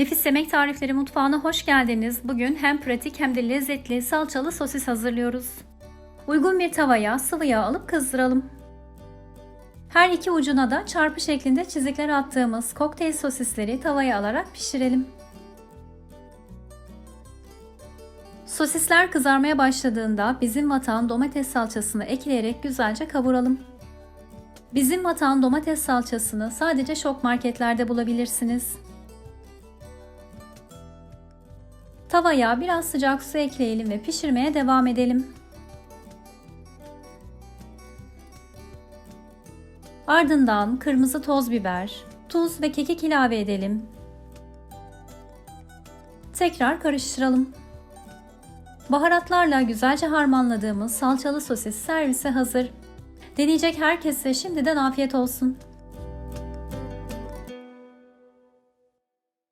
Nefis Yemek Tarifleri Mutfağı'na hoş geldiniz. Bugün hem pratik hem de lezzetli salçalı sosis hazırlıyoruz. Uygun bir tavaya sıvı yağ alıp kızdıralım. Her iki ucuna da çarpı şeklinde çizikler attığımız kokteyl sosisleri tavaya alarak pişirelim. Sosisler kızarmaya başladığında bizim vatan domates salçasını ekleyerek güzelce kavuralım. Bizim vatan domates salçasını sadece şok marketlerde bulabilirsiniz. Tavaya biraz sıcak su ekleyelim ve pişirmeye devam edelim. Ardından kırmızı toz biber, tuz ve kekik ilave edelim. Tekrar karıştıralım. Baharatlarla güzelce harmanladığımız salçalı sosis servise hazır. Deneyecek herkese şimdiden afiyet olsun.